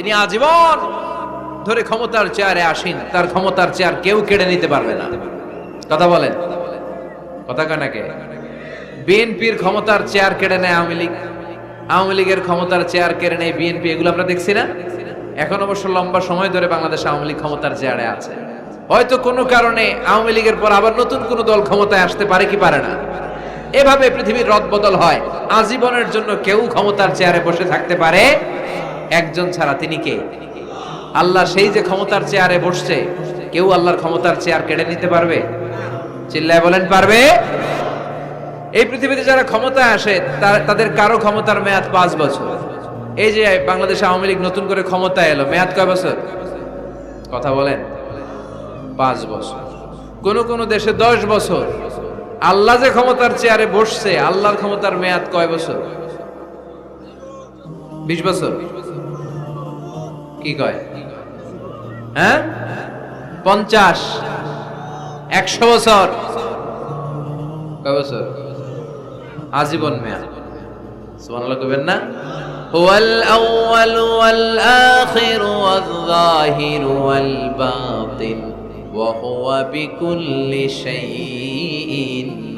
তিনি আজীবন ধরে ক্ষমতার চেয়ারে আসেন। তার ক্ষমতার চেয়ার কেউ কেড়ে নিতে পারবে না। কথা বলেন। কথা কানাকে বিএনপির ক্ষমতার চেয়ার কেড়ে নেয় আওয়ামী লীগ। আওয়ামী লীগের ক্ষমতার চেয়ার কেড়ে নেয় বিএনপি, এগুলো আমরা দেখছি না? এখন অবশ্য লম্বা সময় ধরে বাংলাদেশ আওয়ামী লীগ ক্ষমতার চেয়ারে আছে। হয়তো কোনো কারণে আওয়ামী লীগের পর আবার নতুন কোনো দল ক্ষমতায় আসতে পারে কি পারে না। এভাবে পৃথিবীর রদবদল হয়। আজীবনের জন্য কেউ ক্ষমতার চেয়ারে বসে থাকতে পারে একজন ছাড়া তিনি কে? আল্লাহ সেই যে ক্ষমতার চেয়ারে বসছে, কেউ আল্লাহর ক্ষমতার চেয়ার কেড়ে নিতে পারবে? চিল্লায় বলেন, পারবে? এই পৃথিবীতে যারা ক্ষমতায় আসে তাদের কারও ক্ষমতার মেয়াদ পাঁচ বছর। এই যে বাংলাদেশ আওয়ামী লীগ নতুন করে ক্ষমতায় এলো, মেয়াদ কয় বছর? কথা বলেন, পাঁচ বছর। কোন কোন দেশে দশ বছর। আল্লাহ যে ক্ষমতার চেয়ারে বসছে, আল্লাহর ক্ষমতার মেয়াদ কয় বছর? বিশ বছর। কি কয়? হ্যাঁ? পঞ্চাশ। একশো বছর। কয় বছর? আজীবন মেয়াদ না?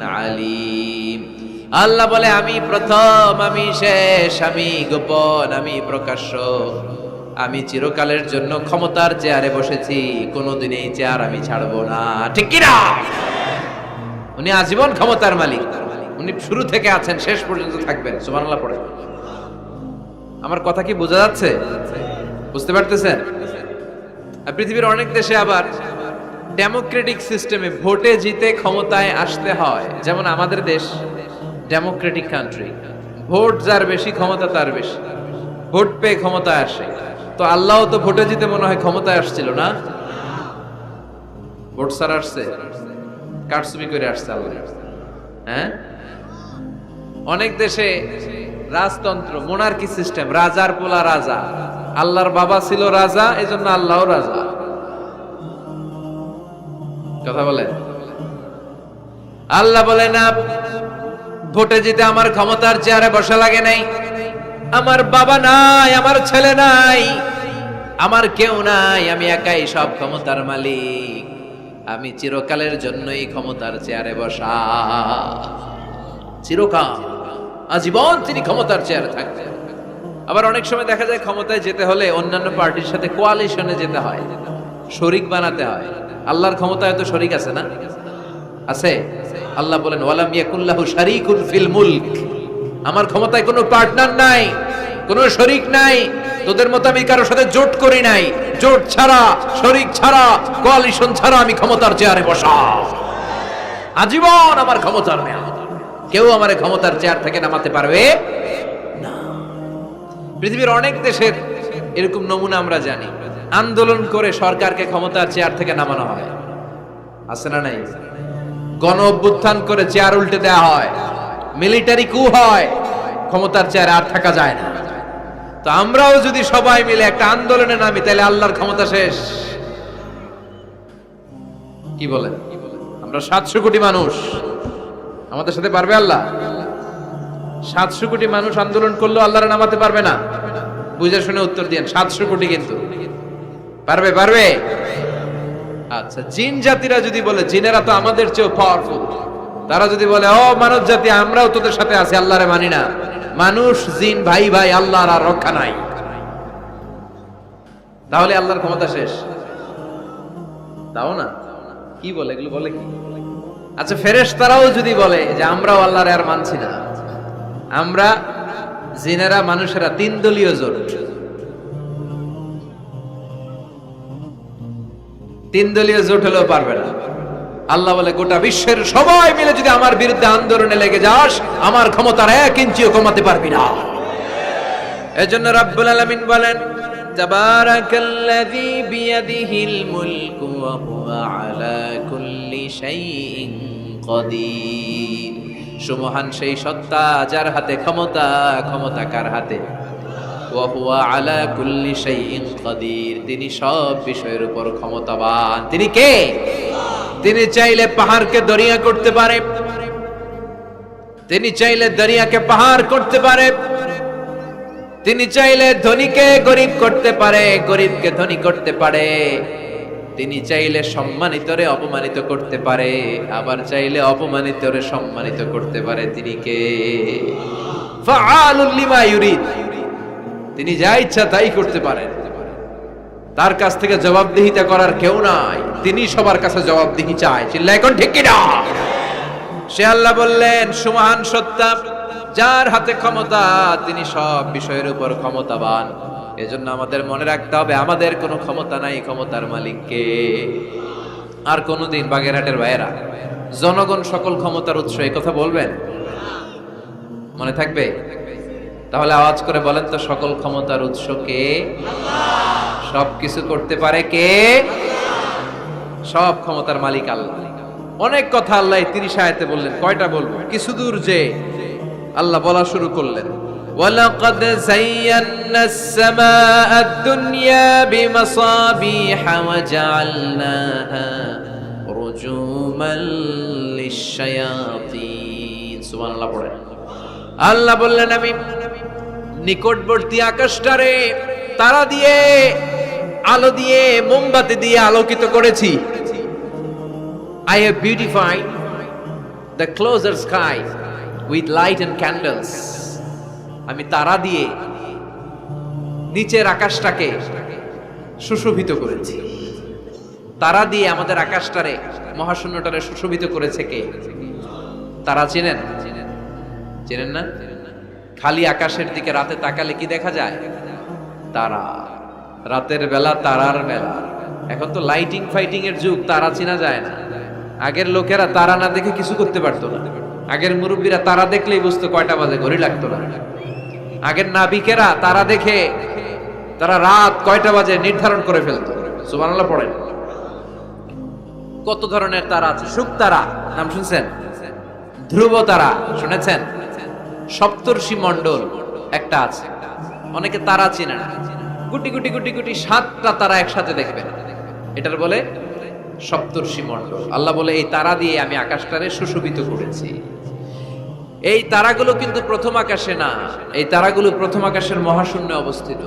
আলিম। আল্লাহ বলে, আমি প্রথম, আমি শেষ, আমি গোপন, আমি প্রকাশ্য আমি চিরকালের জন্য ক্ষমতার চেয়ারে বসেছি কোনোদিন এই চেয়ার আমি ছাড়বো না। ঠিক কিনা? উনি আজীবন ক্ষমতার মালিক। উনি শুরু থেকে আছেন, শেষ পর্যন্ত থাকবেন। সুবহানাল্লাহ পড়ে আমার কথা কি বোঝা যাচ্ছে? বুঝতে পারতেছেন? পৃথিবীর অনেক দেশে আবার ডেমোক্রেটিক সিস্টেমে ভোটে জিতে ক্ষমতায় আসতে হয়। যেমন আমাদের দেশ, ডেমোক্রেটিক কান্ট্রি। ভোট যার বেশি, ক্ষমতা তার বেশি। ভোট পেয়ে ক্ষমতায় আসে। তো আল্লাহ তো ভোটে জিতে মনে হয় ক্ষমতায় আসছিল না? ভোট স্যার আসছে। কারচুপি করে আসছে আল্লাহ। হ্যাঁ? অনেক দেশে রাজতন্ত্র মোনার্কি সিস্টেম রাজার পোলা রাজা। আল্লাহর বাবা ছিল রাজা, এজন্য আল্লাহও রাজা। কথা বলেন? আল্লাহ বলে না ভোটে জিতে আমার ক্ষমতার চেয়ারে বসা লাগে নাই। আমার বাবা নাই, আমার ছেলে নাই, আমার কেউ নাই, আমি একাই সব ক্ষমতার মালিক। আমি চিরকালের জন্যই ক্ষমতার চেয়ারে বসা। চিরকাল, আজীবন তিনি ক্ষমতার চেয়ারে থাকবেন। আবার অনেক সময় দেখা যায় ক্ষমতায় যেতে হলে অন্যান্য পার্টির সাথে কোয়ালিশনে যেতে হয়, শরিক বানাতে হয়। আল্লাহর ক্ষমতায় তো শরিক আছে না? আছে? আল্লাহ বলেন, ওয়ালাম ইয়াকুল্লাহু শারীকুন ফিল মুলক। আমার ক্ষমতায় কোনো পার্টনার নাই, কোনো শরিক নাই, তোদের মতো আমি কারোর সাথে জোট করি নাই। জোট ছাড়া, শরিক ছাড়া কোয়ালিশন ছাড়া আমি ক্ষমতার চেয়ারে বসা। আজীবন আমার ক্ষমতার মেয়াদ। কেউ আমার ক্ষমতার চেয়ার থেকে নামাতে পারবে? পৃথিবীর অনেক দেশের এরকম নমুনা আমরা জানি, আন্দোলন করে সরকারকে ক্ষমতার চেয়ার থেকে নামানো হয়। আছে না নাই? গণ অভ্যুত্থান করে চেয়ার উল্টে দেওয়া হয়। মিলিটারি কু হয়, ক্ষমতার চেয়ারে আর থাকা যায় না। তো আমরাও যদি সবাই মিলে একটা আন্দোলনে নামি তাহলে আল্লাহর ক্ষমতা শেষ। কি বলেন? আমরা সাতশো কোটি মানুষ। আমাদের সাথে পারবে আল্লাহ? সাতশো কোটি মানুষ আন্দোলন করলেও আল্লাহরে নামাতে পারবে না। বুঝে শুনে উত্তর দিয়েন, সাতশো কোটি কিন্তু। পারবে পারবে? আচ্ছা জিন জাতিরা যদি বলে, জিনেরা তো আমাদের চেয়েও পাওয়ারফুল তারা যদি বলে, ও মানব জাতি, আমরাও তোদের সাথে আছি, আল্লাহরে মানি না। মানুষ, জিন, ভাই ভাই, আল্লাহর আর রক্ষা নাই। তাহলে আল্লাহর ক্ষমতা শেষ। তাও না? কি বলে? এগুলো বলে কি? আচ্ছা ফেরেশ তারাও যদি বলে যে, আমরাও আল্লাহর আর মানছি না। আমরা জিনেরা, মানুষেরা তিন দলীয় জোট। তিন দলীয় জোট হলেও পারবে না। আল্লাহ বলে, গোটা বিশ্বের সবাই মিলে যদি আমার বিরুদ্ধে আন্দোলনে লেগে যাস, আমার ক্ষমতার এক ইঞ্চিও কমাতে পারবি না। এজন্য রাব্বুল আলামিন বলেন, তাবারাকাল্লাযী বিয়াদিহিল মুলকু ওয়া হুয়া আলা কুল্লি শাইইন কদির সুমহান সেই সত্তা যার হাতে ক্ষমতা ক্ষমতা কার হাতে? ওয়া হুয়া আলা কুল্লি শাইইন কদির তিনি সব বিষয়ের উপর ক্ষমতাবান। তিনি কে? তিনি চাইলে পাহাড়কে দরিয়া করতে পারে। তিনি চাইলে দরিয়াকে পাহাড় করতে পারে। তিনি চাইলে ধনীকে গরিব করতে পারে, গরিবকে ধনী করতে পারে। তিনি চাইলে সম্মানিতরে অপমানিত করতে পারে, আবার চাইলে অপমানিতরে সম্মানিত করতে পারে তিনি কে? তিনি যা ইচ্ছা তাই করতে পারেন। তার কাছ থেকে জবাবদিহিতা করার কেউ নাই। তিনি সবার কাছে জবাবদিহি চায়। চিল্লা, এখন ঠিক কিনা সে আল্লাহ বললেন, সুমহান সত্তা, যার হাতে ক্ষমতা, তিনি সব বিষয়ের উপর ক্ষমতাবান। এজন্য আমাদের মনে রাখতে হবে, আমাদের কোনো ক্ষমতা নাই ক্ষমতার মালিককে। আর কোনোদিন বাগেরহাটের ভাইয়েরা, জনগণ সকল ক্ষমতার উৎস এই কথা বলবেন? মনে থাকবে? তাহলে আওয়াজ করে বলেন তো, সকল ক্ষমতার উৎস কে? সব কিছু করতে পারে কে সব ক্ষমতার মালিক আল্লাহ অনেক কথা আল্লাহ তিরিশ আয়াতে বললেন কয়টা বলবো কিছু দূর যে আল্লাহ বলা শুরু করলেন ولقد زينا السماء الدنيا بمصابيح وجعلناها رجوما للشياطين سبحان الله পড়েন আল্লাহ বললেন আমি নিকটবর্তী আকাশটারে তারা দিয়ে আলো দিয়ে, মোমবাতি দিয়ে আলোকিত করেছি। I have beautified the closer sky with light and candles আমি তারা দিয়ে নিচের আকাশটাকে সুশোভিত করেছি। তারা দিয়ে আমাদের আকাশটারে, মহাশূন্যটারে সুশোভিত করেছে কে? তারা চেনেন? চেনেন না? খালি আকাশের দিকে রাতে তাকালে কি দেখা যায়? তারা। রাতের বেলা তারার বেলা এখন তো লাইটিং ফাইটিং এর যুগ, তারা চেনা যায় না। আগের লোকেরা তারা না দেখে কিছু করতে পারতো না। আগের মুরব্বীরা তারা দেখলেই বুঝতো কয়টা বাজে, ঘড়ি লাগতো না। আগের নাবিকেরা তারা দেখে, তারা রাত কয়টা বাজে নির্ধারণ করে ফেলতো। সুবহানাল্লাহ পড়েন। কত ধরনের তারা আছে? সুখ তারা, নাম শুনছেন? ধ্রুব তারা, শুনেছেন? সপ্তর্ষি মণ্ডল একটা আছে। অনেকে তারা চিনে না। গুটি গুটি গুটি গুটি সাতটা তারা একসাথে দেখবেন। এটার বলে সপ্তর্ষি মণ্ডল। আল্লাহ বলে, এই তারা দিয়ে আমি আকাশটারে সুশোভিত করেছি। এই তারাগুলো কিন্তু প্রথম আকাশে না, এই তারাগুলো প্রথম আকাশের মহাশূন্যে অবস্থিত।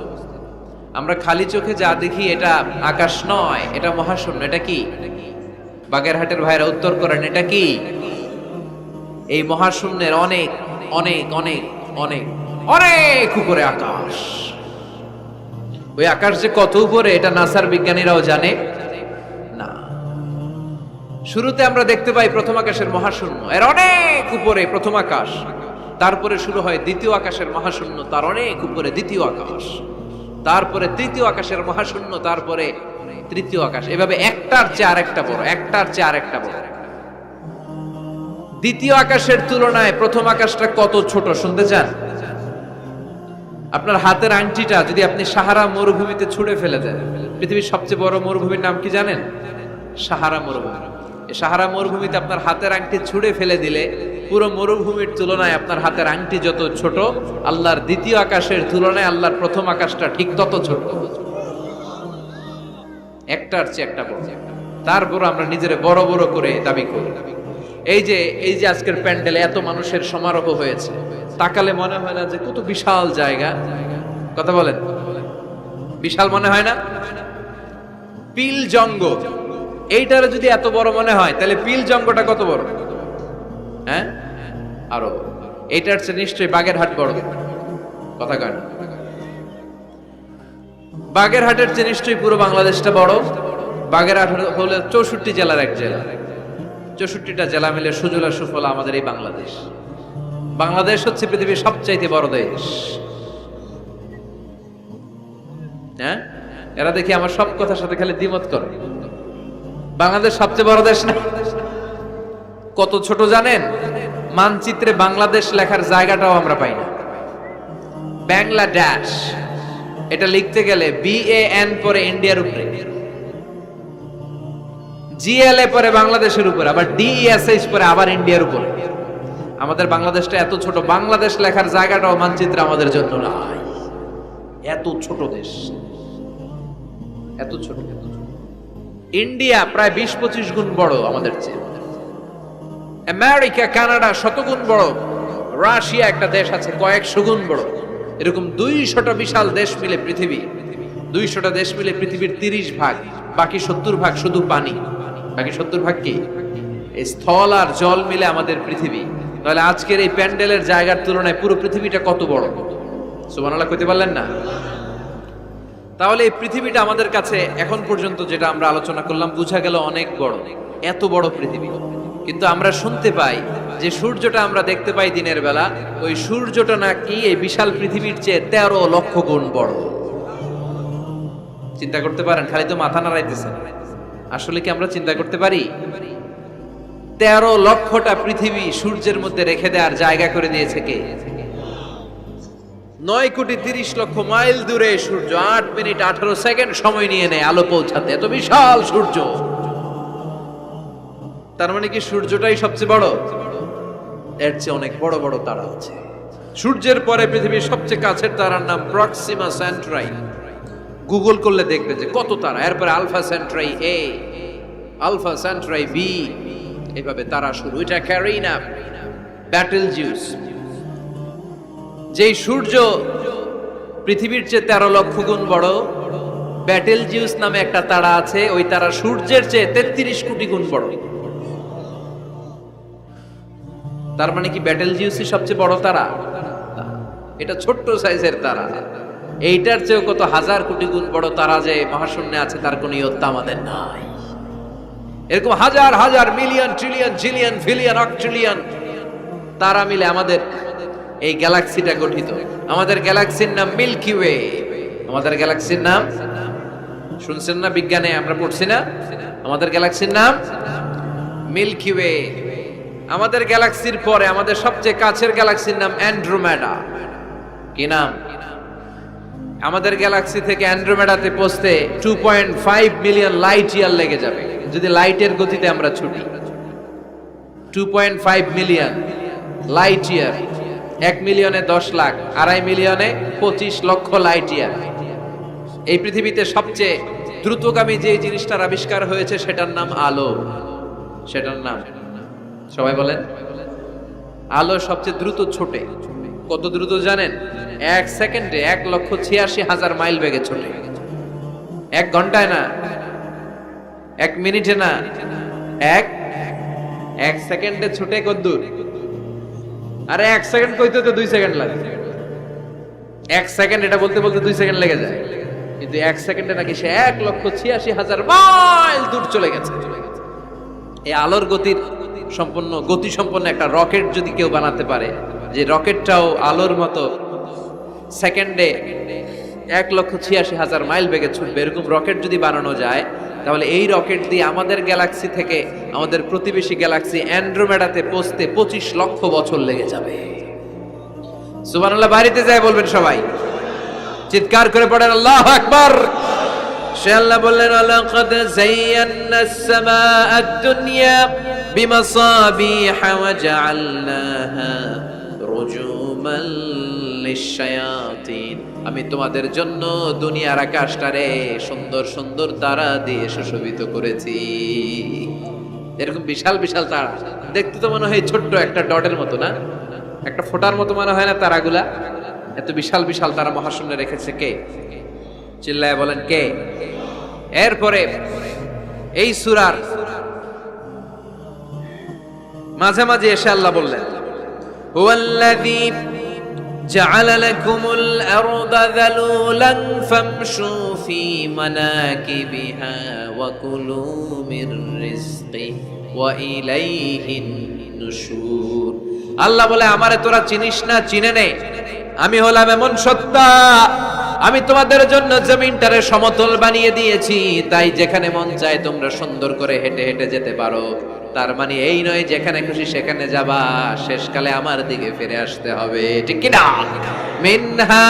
আমরা খালি চোখে যা দেখি এটা আকাশ নয়, এটা মহাশূন্য, এটা কি? বাগেরহাটের ভাইরা উত্তর করেন, এটা কি? এই মহাশূন্যের অনেক অনেক অনেক অনেক অনেক উপরে আকাশ। ওই আকাশ যে কত উপরে, এটা নাসার বিজ্ঞানীরাও জানে। না। শুরুতে আমরা দেখতে পাই প্রথম আকাশের মহাশূন্য। এর অনেক উপরে প্রথম আকাশ। তারপরে শুরু হয় দ্বিতীয় আকাশের মহাশূন্য, তার অনেক উপরে দ্বিতীয় আকাশ। তারপরে তৃতীয় আকাশের মহাশূন্য, তারপরে তৃতীয় আকাশ। এভাবে একটার চেয়ে আরেকটা বড়, একটার চেয়ে আরেকটা বড়। দ্বিতীয় আকাশের তুলনায় প্রথম আকাশটা কত ছোট, শুনতে চান? আপনার হাতের আংটিটা যদি আপনি সাহারা মরুভূমিতে ছুঁড়ে ফেলে দেন, পৃথিবীর সবচেয়ে বড় মরুভূমির নাম কি জানেন? সাহারা মরুভূমি। সাহারা মরুভূমিতে আপনার হাতের আংটি ছুঁড়ে ফেলে দিলে পুরো মরুভূমির তুলনায় আপনার হাতের আংটি যত ছোট, আল্লাহর দ্বিতীয় আকাশের তুলনায় আল্লাহর প্রথম আকাশটা ঠিক তত ছোট। একটার চেয়ে একটা বড়। তারপর আমরা নিজের বড় বড় করে দাবি করি। এই যে এই যে আজকের প্যান্ডেলে এত মানুষের সমারোহ হয়েছে তাকালে মনে হয় না যে কত বিশাল জায়গা। কথা বলেন। বিশাল মনে হয় না? পিল জঙ্গ এইটার যদি এত বড় মনে হয়, তাহলে পিল জঙ্গটা কত বড়? হ্যাঁ? আরও। এইটার চেয়ে নিশ্চয়ই বাগেরহাট বড়। কথা কয় না। বাগেরহাটের চেয়ে নিশ্চয়ই পুরো বাংলাদেশটা বড়। বাগেরহাট হলে চৌষট্টি জেলার এক জেলা। চৌষট্টিটা জেলা মিলে সুজলা সুফলা আমাদের এই বাংলাদেশ। বাংলাদেশ হচ্ছে পৃথিবীর সবচাইতে বড় দেশ। হ্যাঁ? এরা দেখি আমার সব কথার সাথে খালি দ্বিমত করে। বাংলাদেশ সবচেয়ে বড় দেশ না? কত ছোট জানেন? মানচিত্রে বাংলাদেশ লেখার জায়গাটাও আমরা পাই না। বাংলাদেশ। এটা লিখতে গেলে বি এ এন পরে ইন্ডিয়ার উপরে। জিএলএ পরে বাংলাদেশের উপরে, আবার ডিএসএস পরে আবার ইন্ডিয়ার উপরে। আমাদের বাংলাদেশটা এত ছোট, বাংলাদেশ লেখার জায়গাটাও মানচিত্রে আমাদের জন্য নাই। এত ছোট দেশ। এত ছোট ইন্ডিয়া প্রায় বিশ পঁচিশ গুণ বড় আমাদের চেয়ে। আমেরিকা, কানাডা শতগুণ বড়। রাশিয়া একটা দেশ আছে কয়েকশো গুণ বড়। এরকম দুইশোটা বিশাল দেশ মিলে পৃথিবী। দুইশোটা দেশ মিলে পৃথিবীর তিরিশ ভাগ, বাকি সত্তর ভাগ শুধু পানি। বাকি সত্তর ভাগ কি? স্থল আর জল মিলে আমাদের পৃথিবী। তাহলে আজকের এই প্যান্ডেলের জায়গার তুলনায় পুরো পৃথিবীটা কত বড়? সুবহানাল্লাহ কইতে পারলেন না? তাহলে এই পৃথিবীটা আমাদের কাছে এখন পর্যন্ত যেটা আমরা আলোচনা করলাম, বুঝা গেল অনেক বড়, এত বড় পৃথিবী। কিন্তু আমরা শুনতে পাই যে সূর্যটা আমরা দেখতে পাই দিনের বেলা, ওই সূর্যটা নাকি এই বিশাল পৃথিবীর চেয়ে তেরো লক্ষ গুণ বড়। চিন্তা করতে পারেন, খালি তো মাথা নাড়াইতেছেন। আসলে কি আমরা চিন্তা করতে পারি? তেরো লক্ষটা পৃথিবী সূর্যের মধ্যে রেখে দেওয়ার জায়গা করে দিয়েছে কে? নয় কোটি তিরিশ লক্ষ মাইল দূরে সূর্য, আট মিনিট আঠারো সেকেন্ড সময় নিয়ে নেয়, আলো পৌঁছাতে। এত বিশাল সূর্য। তার মানে কি সূর্যটাই সবচেয়ে বড়? এর চেয়ে অনেক বড় বড় তারা আছে। সূর্যের পরে পৃথিবীর সবচেয়ে কাছের তারার নাম প্রক্সিমা সেন্ট্রাই গুগল করলে দেখবে যে কত তারা। এরপরে alpha Centauri A alpha Centauri B এভাবে তারা শুরু। এটা ক্যারিনা ব্যাটেল জিউস যেই সূর্য পৃথিবীর চেয়ে তেরো লক্ষ গুণ বড় ব্যাটেল জিউস নামে একটা তারা আছে, ওই তারা সূর্যের চেয়ে তেত্রিশ কোটি গুণ বড়। তার মানে কি ব্যাটেল জিউসই সবচেয়ে বড় তারা? এটা ছোট্ট সাইজের তারা। এইটার চেয়েও কত হাজার কোটি গুণ বড় তারা যে মহাশূন্যে আছে, তার কোনো ইয়ত্তা আমাদের নাই। এরকম হাজার হাজার, মিলিয়ন, ট্রিলিয়ন, জিলিয়ন ফিলিয়ন অক্ট্রিলিয়ন তারা মিলে আমাদের এই গ্যালাক্সিটা গঠিত। আমাদের গ্যালাক্সির নাম মিল্কি ওয়ে। আমাদের গ্যালাক্সির নাম শুনছেন না বিজ্ঞানে, আমরা পড়ছি না? আমাদের গ্যালাক্সির নাম মিল্কি ওয়ে। আমাদের গ্যালাক্সির পরে আমাদের সবচেয়ে কাছের গ্যালাক্সির নাম অ্যান্ড্রোমেডা। কি নাম? আমাদের গ্যালাক্সি থেকে অ্যান্ড্রোমেডাতে পৌঁছতে two point five million light year লেগে যাবে। যদি লাইটের গতিতে আমরা ছুটি। Two point five million light year এক মিলিয়নে দশ লাখ, আড়াই মিলিয়নে পঁচিশ লক্ষ লাইট ইয়ার এই পৃথিবীতে সবচেয়ে দ্রুতগামী যে জিনিসটার আবিষ্কার হয়েছে, সেটার নাম আলো। সেটার নাম সবাই বলেন? আলো সবচেয়ে দ্রুত ছোটে। কত দ্রুত জানেন? এক সেকেন্ডে এক লক্ষ ছিয়াশি হাজার মাইল বেগে ছোটে। এক ঘন্টায় না এক মিনিটে না, এক এক সেকেন্ডে ছুটে কদ্দূর। আরে এক সেকেন্ড কইতে তো দুই সেকেন্ড লাগে। এক সেকেন্ড, এটা বলতে বলতে দুই সেকেন্ড লেগে যায়। কিন্তু এক সেকেন্ডে নাকি সে এক লক্ষ ছিয়াশি হাজার মাইল দূর চলে গেছে। এই আলোর গতির সম্পন্ন গতি সম্পন্ন একটা রকেট যদি কেউ বানাতে পারে, যে রকেটটাও আলোর মতো সেকেন্ডে এক লক্ষ ছিয়াশি হাজার মাইল বেগে ছুটবে, এরকম রকেট যদি বানানো যায় তাহলে এই রকেট দিয়ে আমাদের গ্যালাক্সি থেকে আমাদের প্রতিবেশী গ্যালাক্সি অ্যান্ড্রোমেডাতে পৌঁছতে পঁচিশ লক্ষ বছর লেগে যাবে। সুবানাল্লাহ বাড়িতে যায় বলবেন সবাই। চিৎকার করে পড়েন, আল্লাহ আকবার! সে আল্লাহ বললেন দুনিয়া বিমাসাবিহ ওয়া জাআলনাহা শায়াতিন আমি তোমাদের জন্য দুনিয়ার আকাশটারে সুন্দর সুন্দর তারা দিয়ে সুশোভিত করেছি। এরকম বিশাল বিশাল তারা। দেখতে তো মনে হয় ছোট্ট একটা ডটের মতো, না? একটা ফোটার মতো মনে হয় না তারাগুলা? এত বিশাল বিশাল তারা মহাশূন্যে রেখেছে কে? চিল্লায় বলেন কে? এরপরে এই সুরার মাঝে মাঝে এসে আল্লাহ বললেন جعل لكم الأرض ذلولا فامشوا في مناكبها وكلوا من رزقه وإليه النشور আল্লাহ বলে আমারে তোরা চিনিস না চিনে নে আমি হলাম এমন সত্তা আমি তোমাদের জন্য জমিনটারে সমতল বানিয়ে দিয়েছি তাই যেখানে মন চায় তোমরা সুন্দর করে হেঁটে হেঁটে যেতে পারো তার মানে এই নয় যেখানে খুশি সেখানে যাবা শেষকালে আমার দিকে ফিরে আসতে হবে ঠিক কিনা মিনহা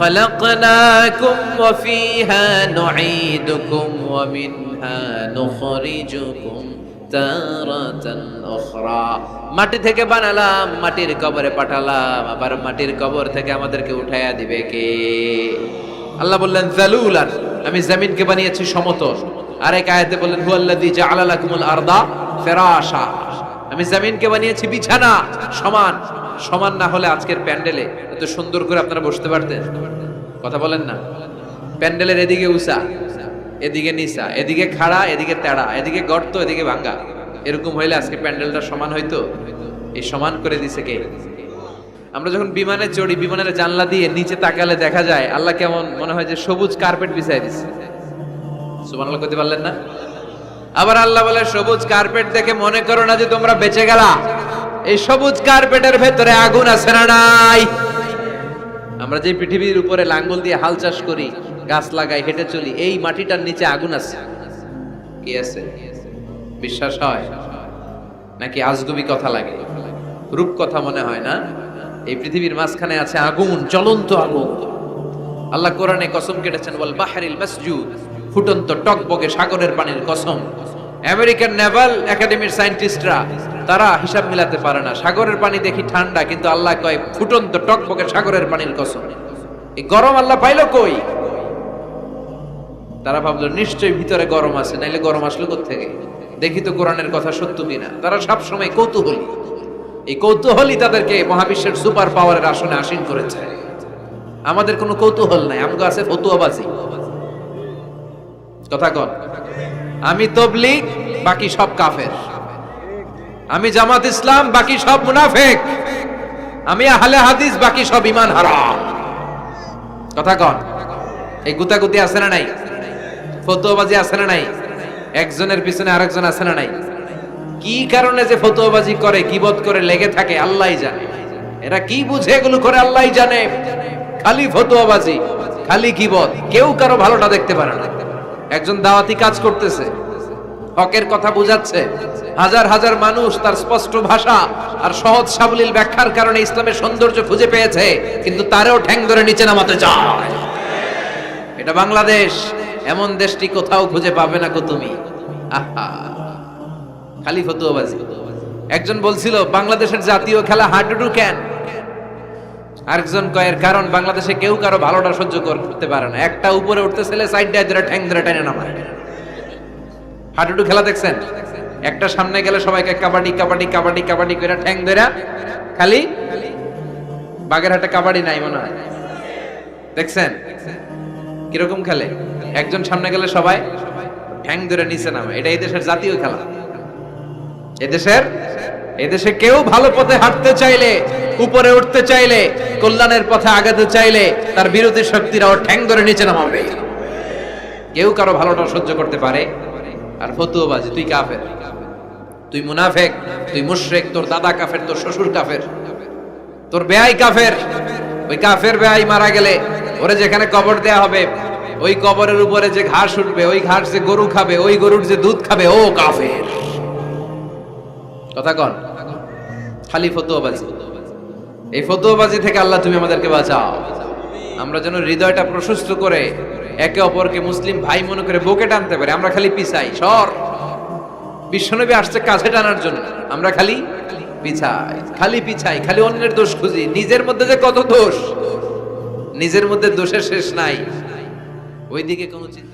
خلقناكم وفيها نعيدكم ومنها نخرجكم তারাতান উখরা মাটি থেকে বানালাম মাটির কবরে পাঠালাম আবার মাটির কবর থেকে আমাদেরকে উঠাইয়া দিবে কে আল্লাহ বললেন জালুলান আমি জমিনকে বানিয়েছি সমতল আর এক আয়াতে বললেন, হুয়াল্লাযী জাআলা আরদা ফিরাশা। আমি জমিনকে বানিয়েছি বিছানা, সমান সমান না হলে আজকের প্যান্ডেলে। এত সুন্দর করে আপনারা বসতে পারতেন। কথা বলেন না। প্যান্ডেলের এদিকে উষা, এদিকে নিসা, এদিকে খাড়া, এদিকে তেড়া, এদিকে গর্ত, এদিকে ভাঙ্গা। এরকম হইলে আজকে প্যান্ডেলটা সমান হইতো? এই সমান করে দিছে কে? আমরা যখন বিমানে চড়ি, বিমানের জানলা দিয়ে নিচে তাকালে দেখা যায়, আল্লাহ কেমন মনে হয় যে সবুজ কার্পেট বিছাই দিচ্ছে সুবহানাল্লাহ করতে পারলেন না? আবার আল্লাহ বলে, সবুজ কার্পেট দেখে মনে করো না যে তোমরা বেঁচে গেলা। এই সবুজ কার্পেটের ভেতরে আগুন আছে না নাই? আমরা যে পৃথিবীর উপরে লাঙ্গল দিয়ে হাল চাষ করি, গাছ লাগাই, হেঁটে চলি, এই মাটিটার নিচে আগুন আছে। কি আছে? বিশ্বাস হয়? নাকি আজগুবি কথা লাগে? রূপ কথা মনে হয় না? এই পৃথিবীর মাঝখানে আছে আগুন, জ্বলন্ত আগুন। আল্লাহ কোরআনে কসম কেটেছেন বল বাহারিল মাসজুদ। ফুটন্ত টকবগে সাগরের পানির কসম। আমেরিকান নেভাল একাডেমির সায়েন্টিস্টরা, তারা হিসাব মিলাতে পারে না। সাগরের পানি দেখি ঠান্ডা, কিন্তু আল্লাহ কয়, ফুটন্ত টকবগে সাগরের পানির কসম। এই গরম আল্লাহ পাইলো কই? তারা ভাবলো, নিশ্চয়ই ভিতরে গরম আছে, নাইলে গরম আসলো থেকে দেখি তো কোরআনের কথা সত্য কিনা। তারা সব সময় কৌতূহলী। এই কৌতূহলই তাদেরকে মহাবিশ্বের সুপার পাওয়ারের আসনে আসীন করেছে। আমাদের কোনো কৌতূহল নাই। আমগো আছে ফতুয়াবাজি। কথা কন আমি তবলিগ, বাকি সব কাফের। আমি জামাত ইসলাম, বাকি সব মুনাফেক। আমি আহলে হাদিস, বাকি সব ইমান হারাম কথা কন এই গুতাগুতি আছে না নাই? ফতুয়াবাজি আছে না নাই? একজনের পিছনে আরেকজন আছে না নাই? কি কারণে যে ফতুয়াবাজি করে কিবত করে, লেগে থাকে, আল্লাহই জানে। এরা কি বুঝে, এগুলো করে আল্লাহই জানে। খালি ফতুয়াবাজি, খালি কিবত কেউ কারও ভালোটা দেখতে পারে না। একজন দাওয়াতি কাজ করতেছে। হকের কথা বুঝাচ্ছে। হাজার হাজার মানুষ তার স্পষ্ট ভাষা আর সহজ সাবলীল ব্যাখ্যার কারণে ইসলামের সৌন্দর্য খুঁজে পেয়েছে, কিন্তু তারেও ঠ্যাং ধরে নিচে নামাতে চায়। এটা বাংলাদেশ, এমন দেশটি কোথাও খুঁজে পাবে না কো তুমি। আহা, খালি একজন বলছিল, বাংলাদেশের জাতীয় খেলা হাডুডু ক্যান আরেকজন কয়ের কারণ বাংলাদেশে কেউ কারও ভালোটা সহ্য করতে পারে না। একটা উপরে উঠতে ছেলে সাইড দিয়ে ধরে ঠ্যাং ধরে টেনে নামায়। হাডুডু খেলা দেখছেন? একটা সামনে গেলে সবাইকে কাবাডি কাবাডি কাবাডি কাবাডি করে ঠ্যাং ধরে খালি বাগেরহাটে কাবাডি নাই মনে হয়। দেখছেন? কীরকম খেলে? একজন সামনে গেলে সবাই ঠ্যাং ধরে নিচে নামে। এটা এই দেশের জাতীয় খেলা। এদেশের এদেশে কেউ ভালো পথে হাঁটতে চাইলে, উপরে উঠতে চাইলে, কল্যাণের পথে আগাতে চাইলে, তার বিরোধী শক্তিরা ওর ঠ্যাং ধরে নিচে নামাবে। কেউ কারও ভালোটা সহ্য করতে পারে। আর ফতুয়াবাজি তুই কাফের। তুই মুনাফেক, তুই মুশরেক, তোর দাদা কাফের, তোর শ্বশুর কাফের। তোর বেয়াই কাফের। ওই কাফের বেয়াই মারা গেলে, ওরে যেখানে কবর দেয়া হবে, ওই কবরের উপরে যে ঘাস উঠবে, ওই ঘাস যে গরু খাবে, ওই গরুর যে দুধ খাবে, ও কাফের। কথা কন। খালি ফতুয়াবাজি। এই ফতুয়াবাজি থেকে আল্লাহ তুমি আমাদেরকে বাঁচাও। আমরা যেন হৃদয়টা প্রশস্ত করে একে অপরকে মুসলিম ভাই মনে করে বুকে টানতে পারি, আমরা খালি পিছাই, সর। বিশ্বনবী আসছে কাছে টানার জন্য, আমরা খালি পিছাই খালি পিছাই, খালি অন্যের দোষ খুঁজি। নিজের মধ্যে যে কত দোষ, নিজের মধ্যে দোষের শেষ নাই। ওইদিকে কোনো চিন্তা